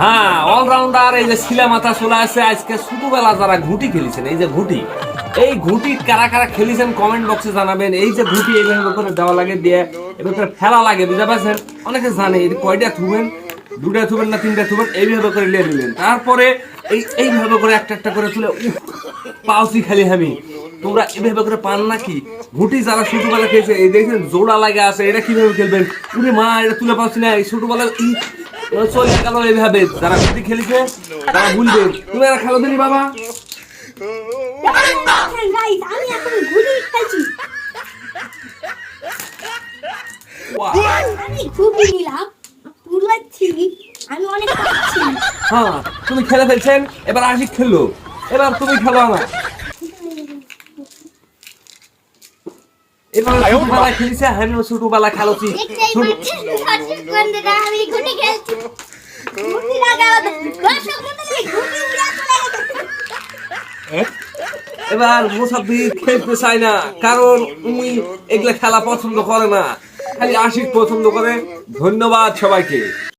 হ্যাঁ অলরাউন্ডার এই যে শিলা মাথা চলে আসছে আজকে ছোটবেলা যারা ঘুটি খেলেছেন, এই যে ঘুটি, এই ঘুটি কারা কারা খেলেছেন কমেন্ট বক্সে জানাবেন। এই যে ঘুটি এইভাবে করে দেওয়া লাগে দিয়ে এবার করে ফেলা লাগে, বুঝতে পারছেন? অনেকে জানে, এই কয়টা থুবেন? দুটা থুবেন না তিনটা থুবেন? এইভাবে করে নিয়ে নিলেন তারপরে এই, এইভাবে করে একটা একটা করে তুলে পাউসি খালি আমি। তোমরা এভাবে করে পান নাকি? ঘুটি যারা ছোটবেলা খেয়েছে এই দেখছেন জোড়া লাগে আছে এটা কীভাবে খেলবেন? উনি মা এটা তুলে পাচ্ছি না এই ছোটবেলা চলে গেল এইভাবে। যারা খেলেছে তারা ভুলবে। তুমি এরা খেলো দিনি বাবা। দেখেন আমি এখন ঘুড়ি খেলছি। আমি ঘুড়ি নিলাম তুলাচ্ছি আমি অনেক হ্যাঁ তুমি খেলে ফেলছেন এবার আশিক খেললো এবার তুমি খেলো না চলে গেছে। এবার মুসাফির খেলতে চাই না কারণ উনি এগুলা খেলা পছন্দ করে না। খালি আশিক পছন্দ করে। ধন্যবাদ সবাইকে।